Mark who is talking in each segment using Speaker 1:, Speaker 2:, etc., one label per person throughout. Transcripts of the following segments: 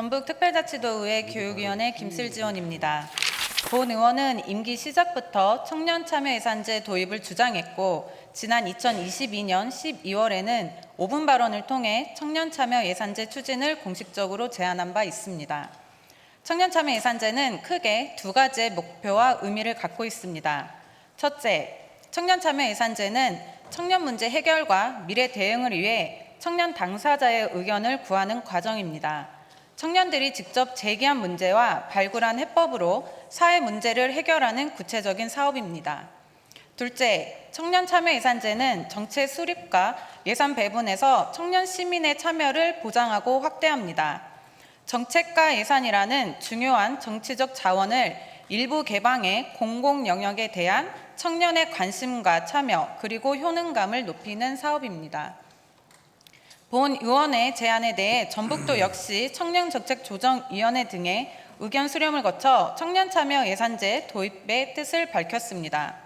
Speaker 1: 전북특별자치도의회 교육위원회 김슬지원입니다. 본 의원은 임기 시작부터 청년 참여 예산제 도입을 주장했고 지난 2022년 12월에는 5분 발언을 통해 청년 참여 예산제 추진을 공식적으로 제안한 바 있습니다. 청년 참여 예산제는 크게 두 가지의 목표와 의미를 갖고 있습니다. 첫째, 청년 참여 예산제는 청년 문제 해결과 미래 대응을 위해 청년 당사자의 의견을 구하는 과정입니다. 청년들이 직접 제기한 문제와 발굴한 해법으로 사회 문제를 해결하는 구체적인 사업입니다. 둘째, 청년 참여 예산제는 정책 수립과 예산 배분에서 청년 시민의 참여를 보장하고 확대합니다. 정책과 예산이라는 중요한 정치적 자원을 일부 개방해 공공 영역에 대한 청년의 관심과 참여 그리고 효능감을 높이는 사업입니다. 본 의원의 제안에 대해 전북도 역시 청년정책조정위원회 등의 의견 수렴을 거쳐 청년 참여 예산제 도입의 뜻을 밝혔습니다.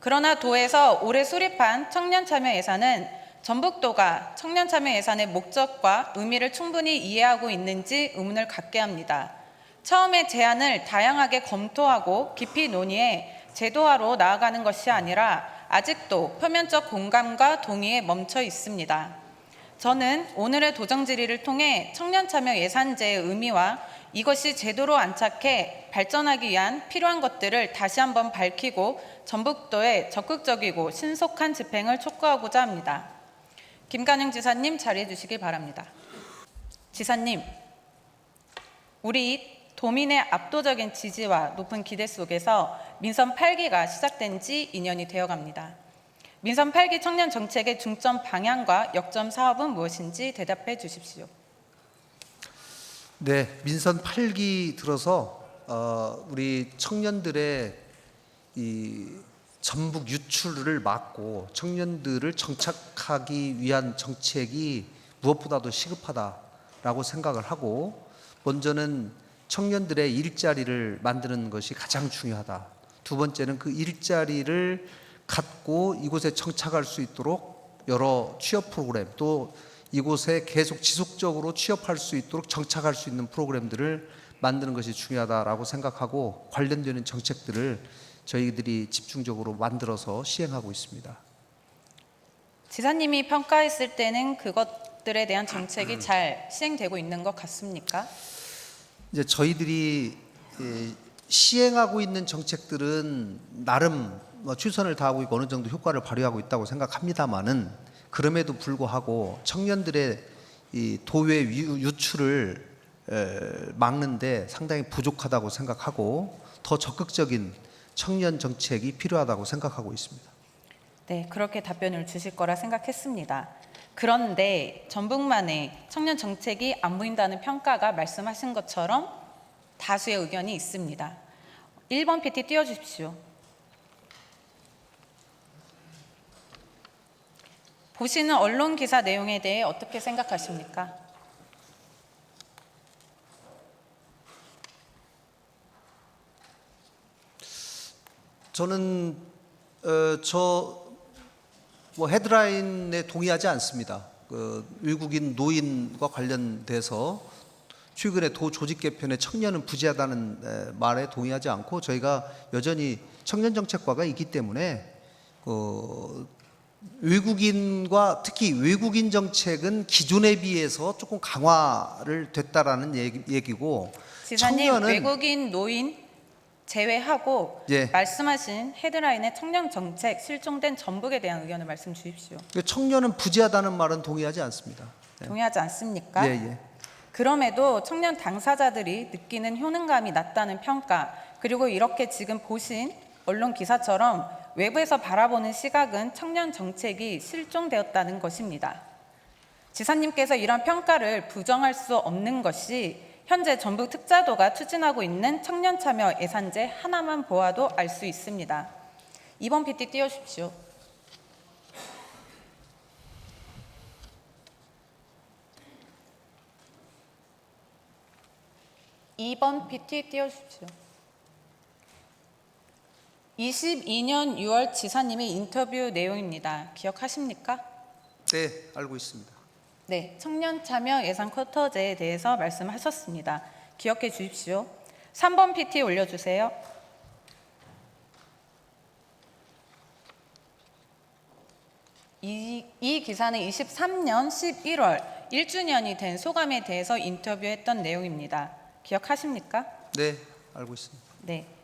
Speaker 1: 그러나 도에서 올해 수립한 청년 참여 예산은 전북도가 청년 참여 예산의 목적과 의미를 충분히 이해하고 있는지 의문을 갖게 합니다. 처음에 제안을 다양하게 검토하고 깊이 논의해 제도화로 나아가는 것이 아니라 아직도 표면적 공감과 동의에 멈춰 있습니다. 저는 오늘의 도정 질의를 통해 청년 참여 예산제의 의미와 이것이 제도로 안착해 발전하기 위한 필요한 것들을 다시 한번 밝히고 전북도의 적극적이고 신속한 집행을 촉구하고자 합니다. 김관영 지사님 자리해 주시기 바랍니다. 지사님, 우리 도민의 압도적인 지지와 높은 기대 속에서 민선 8기가 시작된 지 2년이 되어 갑니다. 민선 8기 청년 정책의 중점 방향과 역점 사업은 무엇인지 대답해 주십시오.
Speaker 2: 네, 민선 8기 들어서 어, 우리 청년들의 이 전북 유출을 막고 청년들을 정착하기 위한 정책이 무엇보다도 시급하다라고 생각을 하고 먼저는 청년들의 일자리를 만드는 것이 가장 중요하다. 두 번째는 그 일자리를 갖고 이곳에 정착할 수 있도록 여러 취업 프로그램 또 이곳에 계속 지속적으로 취업할 수 있도록 정착할 수 있는 프로그램들을 만드는 것이 중요하다라고 생각하고 관련되는 정책들을 저희들이 집중적으로 만들어서 시행하고 있습니다.
Speaker 1: 지사님이 평가했을 때는 그것들에 대한 정책이 잘 시행되고 있는 것 같습니까?
Speaker 2: 이제 저희들이 예, 시행하고 있는 정책들은 나름 뭐 최선을 다하고 있고 어느 정도 효과를 발휘하고 있다고 생각합니다만은 그럼에도 불구하고 청년들의 이 도외 유- 유출을 에, 막는데 상당히 부족하다고 생각하고 더 적극적인 청년 정책이 필요하다고 생각하고 있습니다.
Speaker 1: 네, 그렇게 답변을 주실 거라 생각했습니다. 그런데 전북만의 청년 정책이 안 보인다는 평가가 말씀하신 것처럼 다수의 의견이 있습니다. 1번 PT 띄워주십시오. 보시는 언론 기사 내용에 대해 어떻게 생각하십니까?
Speaker 2: 저는 어, 저뭐 헤드라인에 동의하지 않습니다. 그 외국인 노인과 관련돼서 최근에 도 조직 개편에 청년은 부재하다는 에, 말에 동의하지 않고 저희가 여전히 청년 정책과가 있기 때문에 그 외국인과 특히 외국인 정책은 기존에 비해서 조금 강화를 됐다라는 얘기, 얘기 고
Speaker 1: 지사님
Speaker 2: 청년은-
Speaker 1: 외국인 노인 제외하고
Speaker 2: 예.
Speaker 1: 말씀하신 헤드라인의 청년 정책 실종된 전북에 대한 의견을 말씀 주십시오.
Speaker 2: 그 청년은 부재하다는 말은 동의하지 않습니다.
Speaker 1: 동의하지 않습니까?
Speaker 2: 예, 예.
Speaker 1: 그럼에도 청년 당사자들이 느끼는 효능감이 낮다는 평가 그리고 이렇게 지금 보신 언론 기사처럼 외부에서 바라보는 시각은 청년 정책이 실종되었다는 것입니다. 지사님께서 이런 평가를 부정할 수 없는 것이 현재 전북 특자도가 추진하고 있는 청년 참여 예산제 하나만 보아도 알 수 있습니다. 2번 PT 띄워주십시오. 이번 PT 띄워주십시오. 22년 6월 지사님의 인터뷰 내용입니다. 기억하십니까?
Speaker 2: 네, 알고 있습니다.
Speaker 1: 네, 청년 참여 예산 쿼터제에 대해서 말씀하셨습니다. 기억해 주십시오. 3번 PT 올려주세요. 이, 이 기사는 23년 11월 1주년이 된 소감에 대해서 인터뷰했던 내용입니다. 기억하십니까?
Speaker 2: 네, 알고 있습니다.
Speaker 1: 네.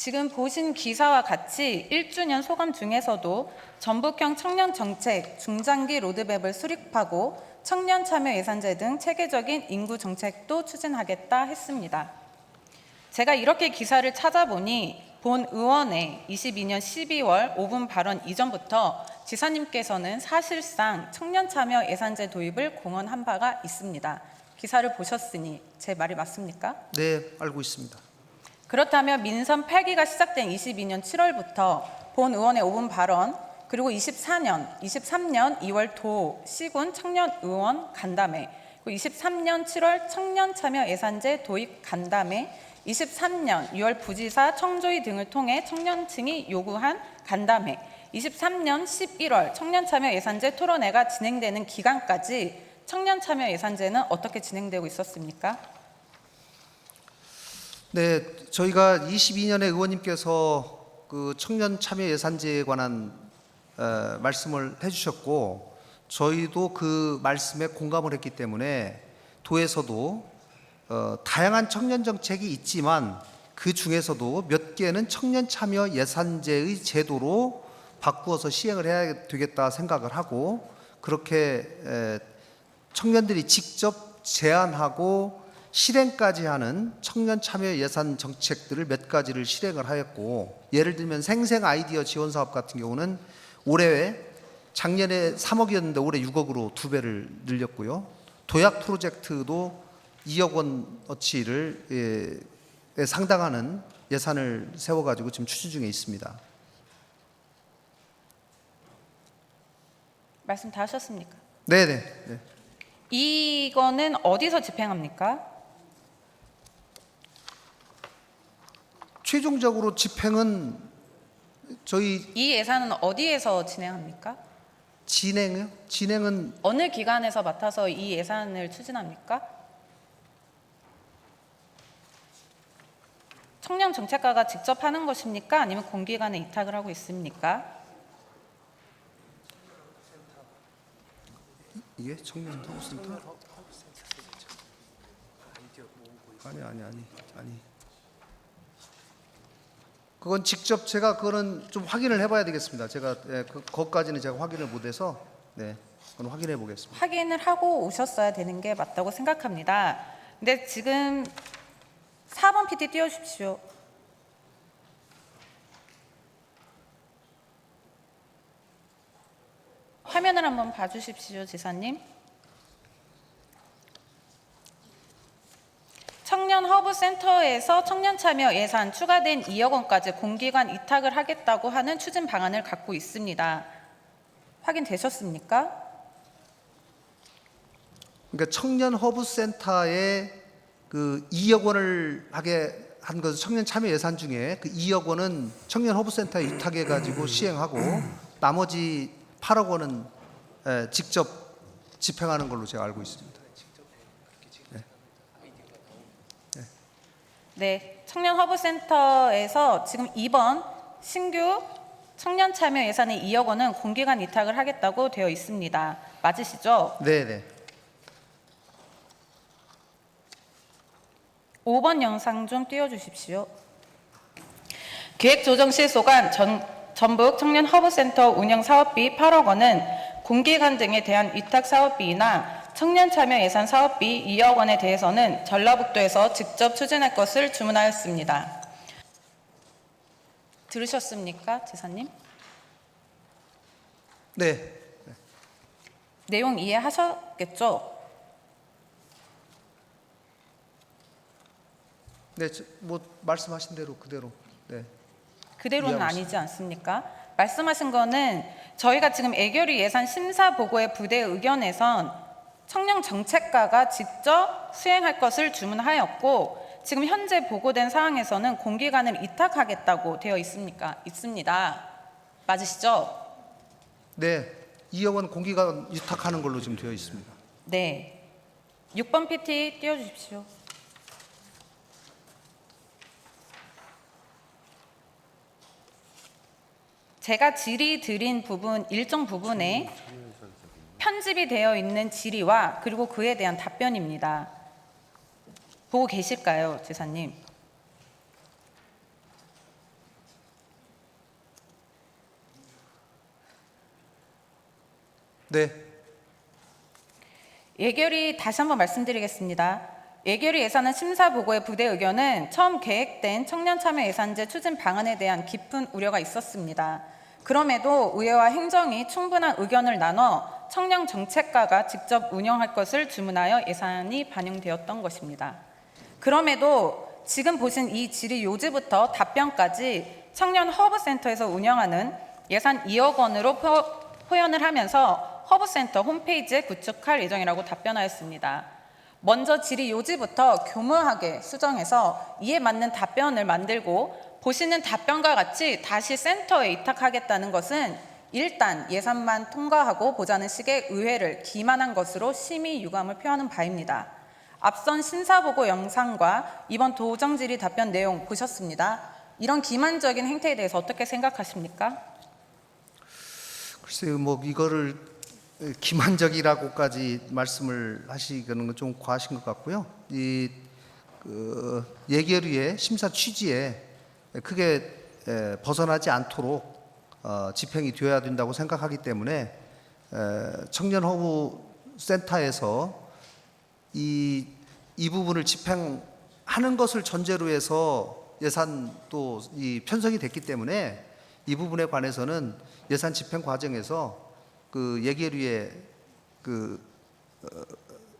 Speaker 1: 지금 보신 기사와 같이 1주년 소감 중에서도 전북형 청년 정책 중장기 로드맵을 수립하고 청년 참여 예산제 등 체계적인 인구 정책도 추진하겠다 했습니다. 제가 이렇게 기사를 찾아보니 본 의원의 22년 12월 5분 발언 이전부터 지사님께서는 사실상 청년 참여 예산제 도입을 공언한 바가 있습니다. 기사를 보셨으니 제 말이 맞습니까?
Speaker 2: 네, 알고 있습니다.
Speaker 1: 그렇다면 민선 8기가 시작된 22년 7월부터 본 의원의 5분 발언 그리고 24년, 23년 2월 도 시군 청년 의원 간담회 그리고 23년 7월 청년 참여 예산제 도입 간담회 23년 6월 부지사 청조위 등을 통해 청년층이 요구한 간담회 23년 11월 청년 참여 예산제 토론회가 진행되는 기간까지 청년 참여 예산제는 어떻게 진행되고 있었습니까?
Speaker 2: 네, 저희가 22년에 의원님께서 그 청년 참여 예산제에 관한 어, 말씀을 해주셨고 저희도 그 말씀에 공감을 했기 때문에 도에서도 어, 다양한 청년 정책이 있지만 그 중에서도 몇 개는 청년 참여 예산제의 제도로 바꾸어서 시행을 해야 되겠다 생각을 하고 그렇게 에, 청년들이 직접 제안하고 실행까지 하는 청년 참여 예산 정책들을 몇 가지를 실행을 하였고 예를 들면 생생 아이디어 지원 사업 같은 경우는 올해 작년에 3억이었는데 올해 6억으로 두 배를 늘렸고요. 도약 프로젝트도 2억 원어치를 예, 에 상당하는 예산을 세워가지고 지금 추진 중에 있습니다.
Speaker 1: 말씀 다 하셨습니까?
Speaker 2: 네네. 네.
Speaker 1: 이거는 어디서 집행합니까?
Speaker 2: 최종적으로 집행은 저희
Speaker 1: 이 예산은 어디에서 진행합니까?
Speaker 2: 진행요? 진행은
Speaker 1: 어느 기관에서 맡아서 이 예산을 추진합니까? 청년 정책과가 직접 하는 것입니까? 아니면 공기관에 이탁을 하고 있습니까?
Speaker 2: 이게 청년 허브센터? 아니 아니 아니 아니. 그건 직접 제가 그거는 좀 확인을 해봐야 되겠습니다. 제가 예, 그 거기까지는 제가 확인을 못해서 네, 그건 확인해 보겠습니다.
Speaker 1: 확인을 하고 오셨어야 되는 게 맞다고 생각합니다. 근데 지금 4번 PT 띄워주십시오. 화면을 한번 봐주십시오, 지사님. 청년 허브 센터에서 청년 참여 예산 추가된 2억 원까지 공기관 이탁을 하겠다고 하는 추진 방안을 갖고 있습니다. 확인되셨습니까?
Speaker 2: 그러니까 청년 허브 센터에 그 2억 원을 하게 한 것은 청년 참여 예산 중에 그 2억 원은 청년 허브 센터에 위탁해 가지고 시행하고 나머지 8억 원은 에, 직접 집행하는 걸로 제가 알고 있습니다.
Speaker 1: 네, 청년 허브 센터에서 지금 이번 신규 청년 참여 예산의 2억 원은 공기관 이탁을 하겠다고 되어 있습니다. 맞으시죠?
Speaker 2: 네, 네.
Speaker 1: 5번 영상 좀 띄워주십시오. 기획조정실소관 전, 전북 청년 허브센터 운영 사업비 8억 원은 공기관 등에 대한 위탁 사업비나 청년 참여 예산 사업비 2억 원에 대해서는 전라북도에서 직접 추진할 것을 주문하였습니다. 들으셨습니까, 지사님?
Speaker 2: 네.
Speaker 1: 내용 이해하셨겠죠?
Speaker 2: 네, 저- 뭐 말씀하신 대로 그대로. 네.
Speaker 1: 그대로는 아니지 않습니까? 말씀하신 거는 저희가 지금 애결위 예산 심사 보고의 부대 의견에선 청년 정책과가 직접 수행할 것을 주문하였고 지금 현재 보고된 사항에서는 공기관을 이탁하겠다고 되어 있습니까? 있습니다. 맞으시죠?
Speaker 2: 네. 2억 원 공기관 위탁하는 걸로 지금 되어 있습니다.
Speaker 1: 네. 6번 PT 띄워 주십시오. 제가 질의 드린 부분 일정 부분에 편집이 되어 있는 질의와 그리고 그에 대한 답변입니다. 보고 계실까요, 지사님?
Speaker 2: 네,
Speaker 1: 예결위 다시 한번 말씀드리겠습니다. 예결위 예산안 심사 보고의 부대 의견은 처음 계획된 청년 참여 예산제 추진 방안에 대한 깊은 우려가 있었습니다. 그럼에도 의회와 행정이 충분한 의견을 나눠 청년 정책과가 직접 운영할 것을 주문하여 예산이 반영되었던 것입니다. 그럼에도 지금 보신 이 질의 요지부터 답변까지 청년 허브센터에서 운영하는 예산 2억 원으로 표, 표현을 하면서 허브센터 홈페이지에 구축할 예정이라고 답변하였습니다. 먼저 질의 요지부터 교묘하게 수정해서 이에 맞는 답변을 만들고 보시는 답변과 같이 다시 센터에 위탁하겠다는 것은 일단 예산만 통과하고 보자는 식의 의회를 기만한 것으로 심히 유감을 표하는 바입니다. 앞선 심사보고 영상과 이번 도정 질의 답변 내용 보셨습니다. 이런 기만적인 행태에 대해서 어떻게 생각하십니까?
Speaker 2: 글쎄요, 뭐 이거를 기만적이라고까지 말씀을 하시는 건 좀 과하신 것 같고요. 이 그, 예결위의 심사 취지에 크게 에, 벗어나지 않도록 어, 집행이 되어야 된다고 생각하기 때문에 에, 청년 허브 센터에서 이, 이 부분을 집행하는 것을 전제로 해서 예산도 이 편성이 됐기 때문에 이 부분에 관해서는 예산 집행 과정에서 그 예결위의 그 어,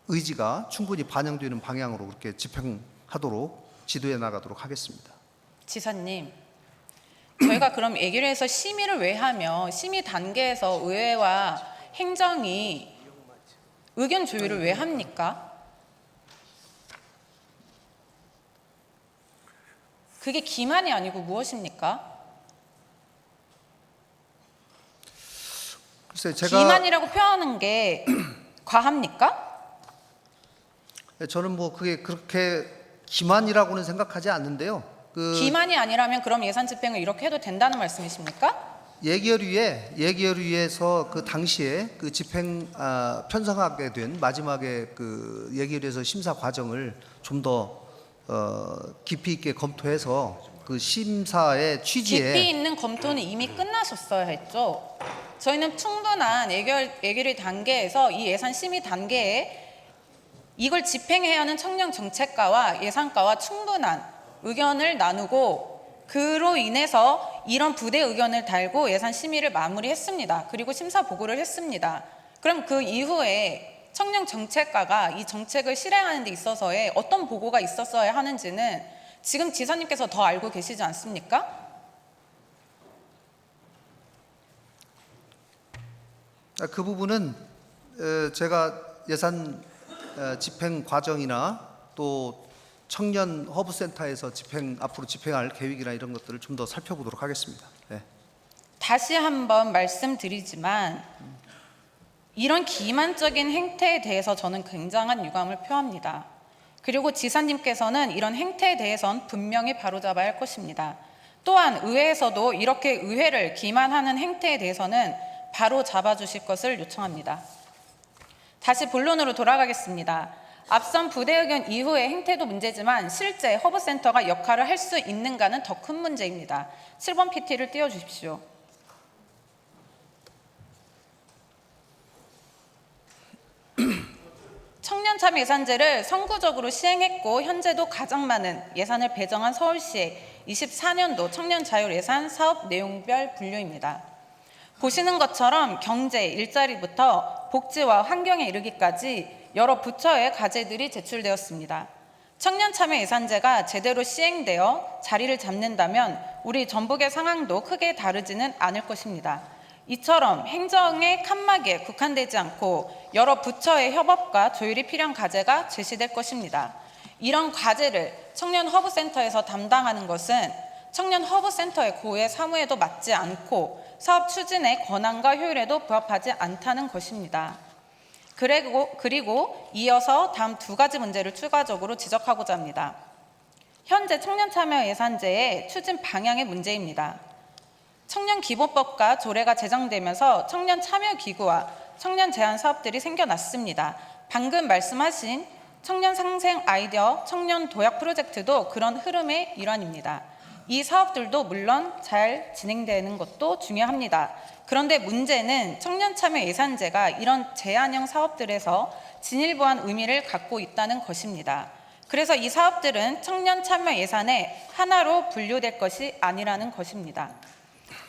Speaker 2: 의지가 충분히 반영되는 방향으로 그렇게 집행하도록 지도해 나가도록 하겠습니다.
Speaker 1: 지사님, 저희가 그럼 예결위에서 심의를 왜 하며 심의 단계에서 의회와 행정이 의견 조율을 왜 합니까? 그게 기만이 아니고 무엇입니까?
Speaker 2: 글쎄 제가
Speaker 1: 기만이라고 표현하는 게 과합니까?
Speaker 2: 저는 뭐 그게 그렇게 기만이라고는 생각하지 않는데요. 그
Speaker 1: 기만이 아니라면 그럼 예산 집행을 이렇게 해도 된다는 말씀이십니까?
Speaker 2: 예결위에 예결위에서 그 당시에 그 집행 아, 편성하게 된 마지막에 그 예결위에서 심사 과정을 좀 더 어, 깊이 있게 검토해서 그 심사의 취지에
Speaker 1: 깊이 있는 검토는 이미 끝나셨어야 했죠. 저희는 충분한 예결, 예결위 단계에서 이 예산 심의 단계에 이걸 집행해야 하는 청년 정책과와 예산과와 충분한 의견을 나누고 그로 인해서 이런 부대 의견을 달고 예산 심의를 마무리했습니다. 그리고 심사 보고를 했습니다. 그럼 그 이후에 청년 정책과가 이 정책을 실행하는 데 있어서의 어떤 보고가 있었어야 하는지는 지금 지사님께서 더 알고 계시지 않습니까?
Speaker 2: 아, 그 부분은 에, 제가 예산 에, 집행 과정이나 또 청년 허브센터에서 집행 앞으로 집행할 계획이나 이런 것들을 좀 더 살펴보도록 하겠습니다. 네.
Speaker 1: 다시 한번 말씀드리지만 이런 기만적인 행태에 대해서 저는 굉장한 유감을 표합니다. 그리고 지사님께서는 이런 행태에 대해선 분명히 바로잡아야 할 것입니다. 또한 의회에서도 이렇게 의회를 기만하는 행태에 대해서는 바로 잡아주실 것을 요청합니다. 다시 본론으로 돌아가겠습니다. 앞선 부대 의견 이후의 행태도 문제지만 실제 허브센터가 역할을 할 수 있는가는 더 큰 문제입니다. 7번 PT를 띄워주십시오. 청년 참여 예산제를 선구적으로 시행했고 현재도 가장 많은 예산을 배정한 서울시의 24년도 청년 자율 예산 사업 내용별 분류입니다. 보시는 것처럼 경제, 일자리부터 복지와 환경에 이르기까지 여러 부처의 과제들이 제출되었습니다. 청년 참여 예산제가 제대로 시행되어 자리를 잡는다면 우리 전북의 상황도 크게 다르지는 않을 것입니다. 이처럼 행정의 칸막이에 국한되지 않고 여러 부처의 협업과 조율이 필요한 과제가 제시될 것입니다. 이런 과제를 청년 허브센터에서 담당하는 것은 청년 허브센터의 고유의 사무에도 맞지 않고 사업 추진의 권한과 효율에도 부합하지 않다는 것입니다. 그리고, 그리고 이어서 다음 두 가지 문제를 추가적으로 지적하고자 합니다. 현재 청년 참여 예산제의 추진 방향의 문제입니다. 청년 기본법과 조례가 제정되면서 청년 참여 기구와 청년 제한 사업들이 생겨났습니다. 방금 말씀하신 청년 상생 아이디어 청년 도약 프로젝트도 그런 흐름의 일환입니다. 이 사업들도 물론 잘 진행되는 것도 중요합니다. 그런데 문제는 청년 참여 예산제가 이런 제한형 사업들에서 진일보한 의미를 갖고 있다는 것입니다. 그래서 이 사업들은 청년 참여 예산의 하나로 분류될 것이 아니라는 것입니다.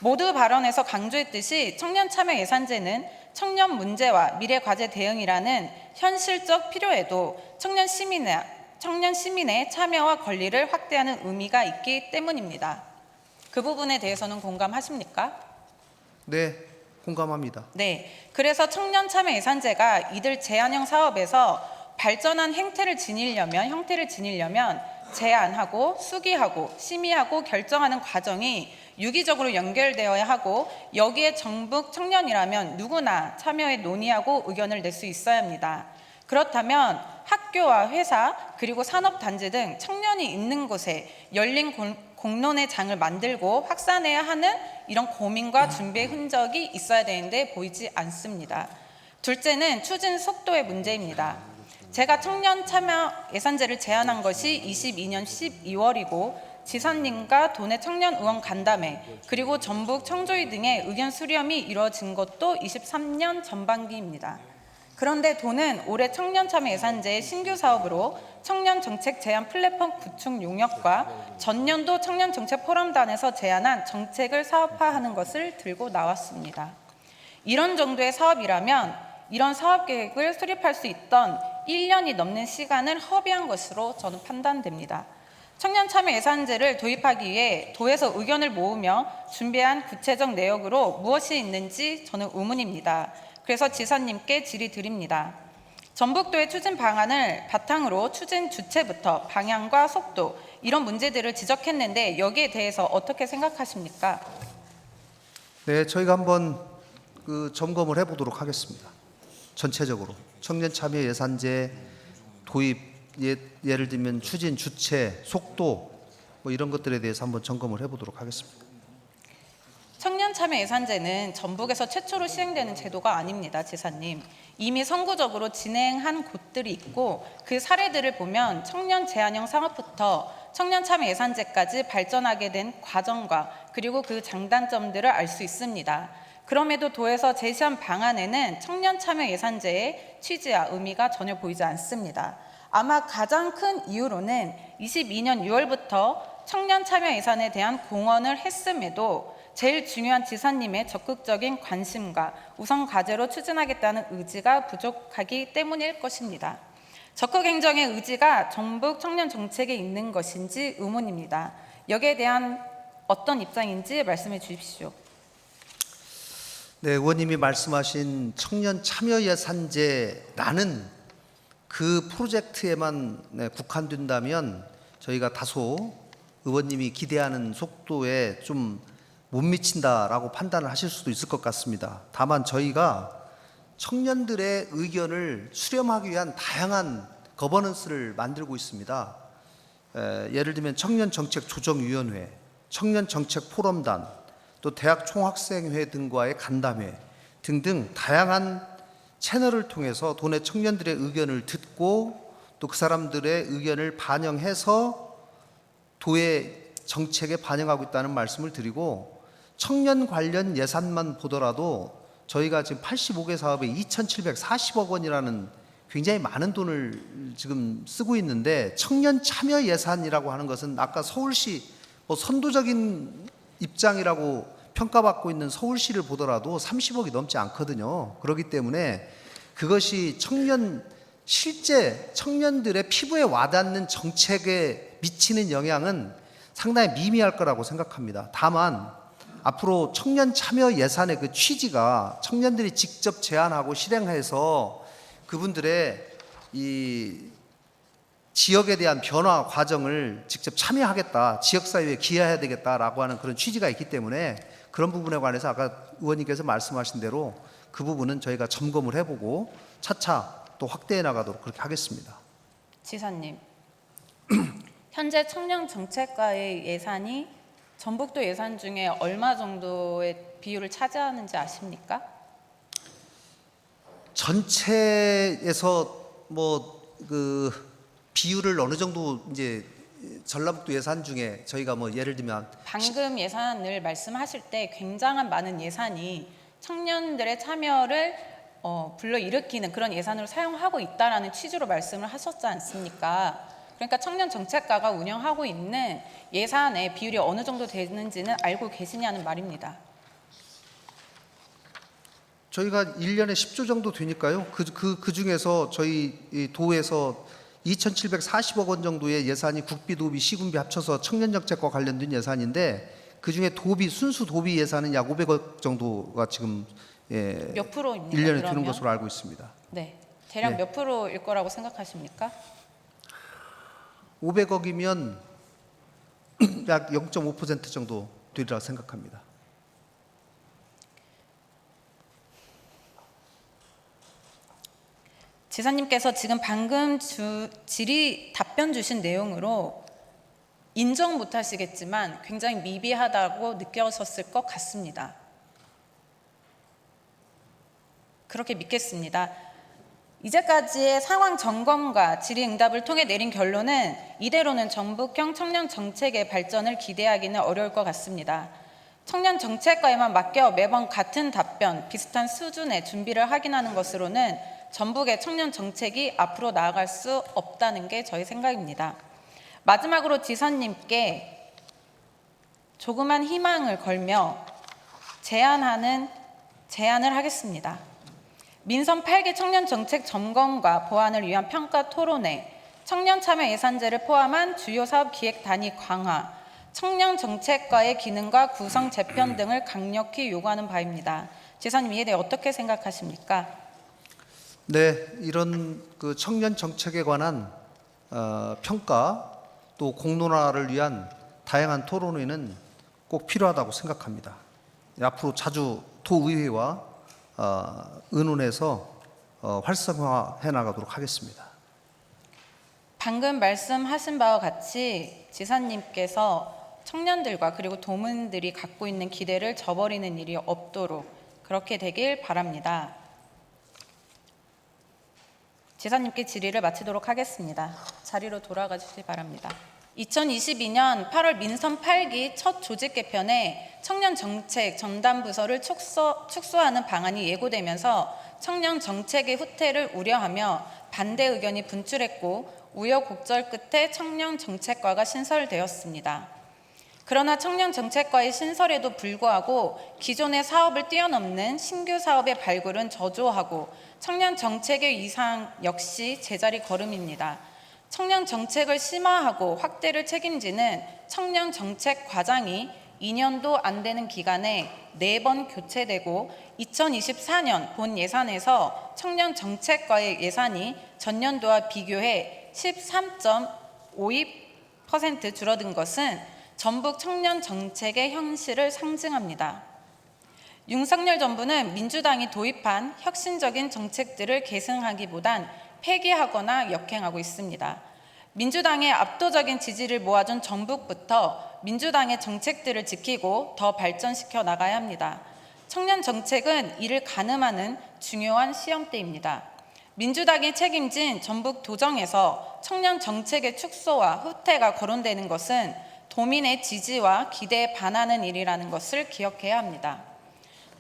Speaker 1: 모두 발언에서 강조했듯이 청년 참여 예산제는 청년 문제와 미래 과제 대응이라는 현실적 필요에도 청년 시민의 청년 시민의 참여와 권리를 확대하는 의미가 있기 때문입니다. 그 부분에 대해서는 공감하십니까?
Speaker 2: 네, 공감합니다.
Speaker 1: 네. 그래서 청년 참여 예산제가 이들 제한형 사업에서 발전한 행태를 지니려면 형태를 지니려면 제안하고 수기하고 심의하고 결정하는 과정이 유기적으로 연결되어야 하고 여기에 정북 청년이라면 누구나 참여에 논의하고 의견을 낼 수 있어야 합니다. 그렇다면 학교와 회사 그리고 산업단지 등 청년이 있는 곳에 열린 공- 공론의 장을 만들고 확산해야 하는 이런 고민과 준비의 흔적이 있어야 되는데 보이지 않습니다. 둘째는 추진 속도의 문제입니다. 제가 청년 참여 예산제를 제안한 것이 22년 12월이고 지사님과 도내 청년 의원 간담회 그리고 전북 청조위 등의 의견 수렴이 이루어진 것도 23년 전반기입니다. 그런데 도는 올해 청년 참여 예산제의 신규 사업으로 청년 정책 제안 플랫폼 구축 용역과 전년도 청년 정책 포럼단에서 제안한 정책을 사업화하는 것을 들고 나왔습니다. 이런 정도의 사업이라면 이런 사업 계획을 수립할 수 있던 1년이 넘는 시간을 허비한 것으로 저는 판단됩니다. 청년 참여 예산제를 도입하기 위해 도에서 의견을 모으며 준비한 구체적 내역으로 무엇이 있는지 저는 의문입니다. 그래서 지사님께 질의드립니다. 전북도의 추진 방안을 바탕으로 추진 주체부터 방향과 속도 이런 문제들을 지적했는데 여기에 대해서 어떻게 생각하십니까?
Speaker 2: 네, 저희가 한번 그 점검을 해보도록 하겠습니다. 전체적으로 청년 참여 예산제 도입 예, 예를 들면 추진 주체 속도 뭐 이런 것들에 대해서 한번 점검을 해보도록 하겠습니다.
Speaker 1: 청년 참여 예산제는 전북에서 최초로 시행되는 제도가 아닙니다, 지사님. 이미 선구적으로 진행한 곳들이 있고 그 사례들을 보면 청년 제한형 상업부터 청년 참여 예산제까지 발전하게 된 과정과 그리고 그 장단점들을 알 수 있습니다. 그럼에도 도에서 제시한 방안에는 청년 참여 예산제의 취지와 의미가 전혀 보이지 않습니다. 아마 가장 큰 이유로는 22년 6월부터 청년 참여 예산에 대한 공언을 했음에도 제일 중요한 지사님의 적극적인 관심과 우선 과제로 추진하겠다는 의지가 부족하기 때문일 것입니다. 적극 행정의 의지가 전북 청년 정책에 있는 것인지 의문입니다. 여기에 대한 어떤 입장인지 말씀해 주십시오.
Speaker 2: 네, 의원님이 말씀하신 청년 참여 예산제라는 그 프로젝트에만 네, 국한된다면 저희가 다소 의원님이 기대하는 속도에 좀 못 미친다라고 판단을 하실 수도 있을 것 같습니다. 다만 저희가 청년들의 의견을 수렴하기 위한 다양한 거버넌스를 만들고 있습니다. 에, 예를 들면 청년 정책 조정위원회, 청년 정책 포럼단, 또 대학 총학생회 등과의 간담회 등등 다양한 채널을 통해서 도내 청년들의 의견을 듣고 또 그 사람들의 의견을 반영해서 도의 정책에 반영하고 있다는 말씀을 드리고 청년 관련 예산만 보더라도 저희가 지금 85개 사업에 2,740억 원이라는 굉장히 많은 돈을 지금 쓰고 있는데 청년 참여 예산이라고 하는 것은 아까 서울시 뭐 선도적인 입장이라고 평가받고 있는 서울시를 보더라도 30억이 넘지 않거든요. 그렇기 때문에 그것이 청년 실제 청년들의 피부에 와닿는 정책에 미치는 영향은 상당히 미미할 거라고 생각합니다. 다만 앞으로 청년 참여 예산의 그 취지가 청년들이 직접 제안하고 실행해서 그분들의 이 지역에 대한 변화 과정을 직접 참여하겠다, 지역사회에 기여해야 되겠다라고 하는 그런 취지가 있기 때문에 그런 부분에 관해서 아까 의원님께서 말씀하신 대로 그 부분은 저희가 점검을 해보고 차차 또 확대해 나가도록 그렇게 하겠습니다.
Speaker 1: 지사님, 현재 청년 정책과의 예산이 전북도 예산 중에 얼마 정도의 비율을 차지하는지 아십니까?
Speaker 2: 전체에서 뭐 그 비율을 어느 정도 이제 전라북도 예산 중에 저희가 뭐 예를 들면
Speaker 1: 방금 예산을 말씀하실 때 굉장한 많은 예산이 청년들의 참여를 어, 불러일으키는 그런 예산으로 사용하고 있다라는 취지로 말씀을 하셨지 않습니까? 그러니까 청년 정책과가 운영하고 있는 예산의 비율이 어느 정도 되는지는 알고 계시냐는 말입니다.
Speaker 2: 저희가 1년에 10조 정도 되니까요. 그, 그, 그 중에서 저희 이 도에서 2,740억 원 정도의 예산이 국비, 도비, 시군비 합쳐서 청년 정책과 관련된 예산인데 그 중에 도비, 순수 도비 예산은 약 500억 정도가 지금 예,
Speaker 1: 몇 프로입니까?
Speaker 2: 1년에
Speaker 1: 그러면?
Speaker 2: 드는 것으로 알고 있습니다.
Speaker 1: 네. 대략
Speaker 2: 네.
Speaker 1: 몇 프로일 거라고 생각하십니까?
Speaker 2: 500억이면 약 0.5% 정도 되리라 생각합니다.
Speaker 1: 지사님께서 지금 방금 주, 질의 답변 주신 내용으로 인정 못 하시겠지만 굉장히 미비하다고 느껴졌을 것 같습니다. 그렇게 믿겠습니다. 이제까지의 상황 점검과 질의응답을 통해 내린 결론은 이대로는 전북형 청년 정책의 발전을 기대하기는 어려울 것 같습니다. 청년 정책과에만 맡겨 매번 같은 답변, 비슷한 수준의 준비를 확인하는 것으로는 전북의 청년 정책이 앞으로 나아갈 수 없다는 게 저희 생각입니다. 마지막으로 지사님께 조그만 희망을 걸며 제안하는 제안을 하겠습니다. 민선 8기 청년 정책 점검과 보완을 위한 평가 토론회, 청년 참여 예산제를 포함한 주요 사업 기획 단위 강화, 청년 정책과의 기능과 구성 재편 등을 강력히 요구하는 바입니다. 지사님 이에 대해 어떻게 생각하십니까?
Speaker 2: 네, 이런 그 청년 정책에 관한 어, 평가 또 공론화를 위한 다양한 토론회는 꼭 필요하다고 생각합니다. 앞으로 자주 도의회와 어, 의논해서 어, 활성화해 나가도록 하겠습니다.
Speaker 1: 방금 말씀하신 바와 같이 지사님께서 청년들과 그리고 도민들이 갖고 있는 기대를 저버리는 일이 없도록 그렇게 되길 바랍니다. 지사님께 질의를 마치도록 하겠습니다. 자리로 돌아가 주시기 바랍니다. 2022년 8월 민선 8기 첫 조직 개편에 청년 정책 전담 부서를 축소, 축소하는 방안이 예고되면서 청년 정책의 후퇴를 우려하며 반대 의견이 분출했고 우여곡절 끝에 청년 정책과가 신설되었습니다. 그러나 청년 정책과의 신설에도 불구하고 기존의 사업을 뛰어넘는 신규 사업의 발굴은 저조하고 청년 정책의 이상 역시 제자리 걸음입니다. 청년 정책을 심화하고 확대를 책임지는 청년 정책 과장이 2년도 안 되는 기간에 네번 교체되고 2024년 본 예산에서 청년 정책과의 예산이 전년도와 비교해 13.52% 줄어든 것은 전북 청년 정책의 현실을 상징합니다. 윤석열 정부는 민주당이 도입한 혁신적인 정책들을 계승하기보단 폐기하거나 역행하고 있습니다. 민주당의 압도적인 지지를 모아준 전북부터 민주당의 정책들을 지키고 더 발전시켜 나가야 합니다. 청년 정책은 이를 가늠하는 중요한 시험대입니다. 민주당이 책임진 전북 도정에서 청년 정책의 축소와 후퇴가 거론되는 것은 도민의 지지와 기대에 반하는 일이라는 것을 기억해야 합니다.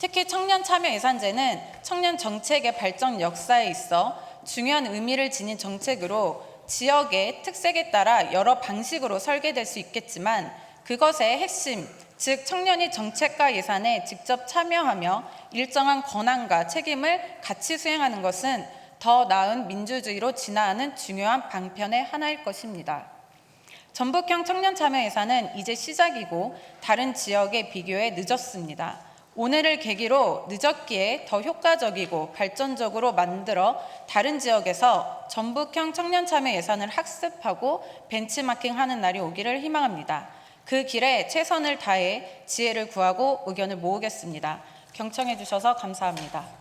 Speaker 1: 특히 청년 참여 예산제는 청년 정책의 발전 역사에 있어 중요한 의미를 지닌 정책으로 지역의 특색에 따라 여러 방식으로 설계될 수 있겠지만 그것의 핵심, 즉 청년이 정책과 예산에 직접 참여하며 일정한 권한과 책임을 같이 수행하는 것은 더 나은 민주주의로 진화하는 중요한 방편의 하나일 것입니다. 전북형 청년 참여 예산은 이제 시작이고 다른 지역에 비교해 늦었습니다. 오늘을 계기로 늦었기에 더 효과적이고 발전적으로 만들어 다른 지역에서 전북형 청년 참여 예산을 학습하고 벤치마킹하는 날이 오기를 희망합니다. 그 길에 최선을 다해 지혜를 구하고 의견을 모으겠습니다. 경청해 주셔서 감사합니다.